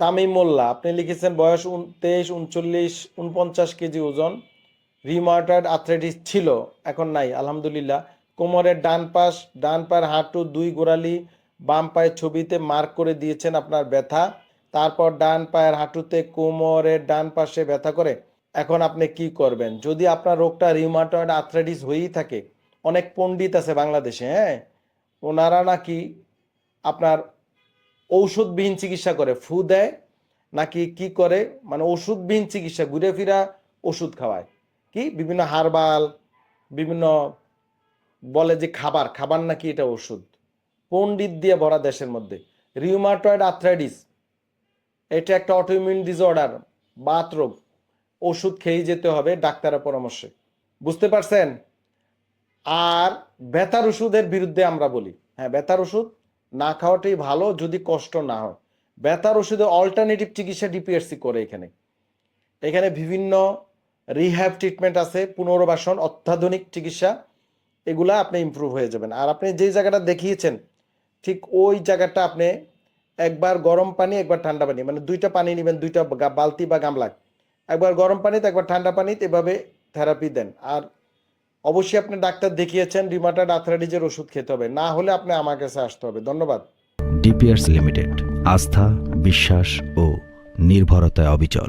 তামিম মোল্লা, আপনি লিখেছেন বয়স তেইশ, উনচল্লিশ, উনপঞ্চাশ কেজি ওজন। রিমার্টার্ড আথ্রাইটিস ছিল, এখন নাই, আলহামদুলিল্লাহ। কোমরের ডান পাশ, ডান পায়ের হাঁটু, দুই গোড়ালি, বাম পায়ের ছবিতে মার্ক করে দিয়েছেন আপনার ব্যথা। তারপর ডান পায়ের হাঁটুতে কোমরের ডান পাশে ব্যথা করে। এখন আপনি কি করবেন? যদি আপনার রোগটা রিউমাটয়েড আর্থ্রাইটিস হয়েই থাকে, অনেক পণ্ডিত আছে বাংলাদেশে হ্যাঁ? ওনারা নাকি আপনার ঔষধবিহীন চিকিৎসা করে, ফু দেয়, নাকি কি করে? মানে ওষুধবিহীন চিকিৎসা, ঘুরে ফিরা ওষুধ খাওয়ায়। কি? বিভিন্ন হারবাল, বিভিন্ন বলে যে খাবার খাবার নাকি এটা ওষুধ। পণ্ডিত দিয়ে ভরা দেশের মধ্যে। রিউমাটয়েড আর্থ্রাইটিস, এটা একটা অটোইমিউন ডিসঅর্ডার বাত রোগ। ওষুধ খেয়ে যেতে হবে ডাক্তারের পরামর্শে। বুঝতে পারছেন? আর ব্যথার ওষুধের বিরুদ্ধে আমরা বলি। হ্যাঁ ব্যথার ওষুধ না খাওয়াটাই ভালো যদি কষ্ট না হয়। ব্যথার ওষুধে অল্টারনেটিভ চিকিৎসা ডিপিএসসি করে এখানে। এখানে বিভিন্ন রিহ্যাব ট্রিটমেন্ট আছে, পুনর্বাসন, অত্যাধুনিক চিকিৎসা, এগুলা আপনি ইমপ্রুভ হয়ে যাবেন। আর আপনি যে জায়গাটা দেখিয়েছেন, ঠিক ওই জায়গাটা আপনি একবার গরম পানি, একবার ঠান্ডা পানি মানে দুইটা পানি নেবেন, দুইটা বালতি বা গামলা। একবার গরম পানিতে, একবার ঠান্ডা পানিতে, এভাবে থেরাপি দেন। আর অবশ্যই আপনি ডাক্তার দেখিয়েছেন রিমাটার আর্থ্রাইটিসের ওষুধ খেতে হবে। না হলে আপনি আমার কাছে আসতে হবে। ধন্যবাদ। ডিপিয়ার্স লিমিটেড আস্থা, বিশ্বাস ও নির্ভরতায় অবিচল।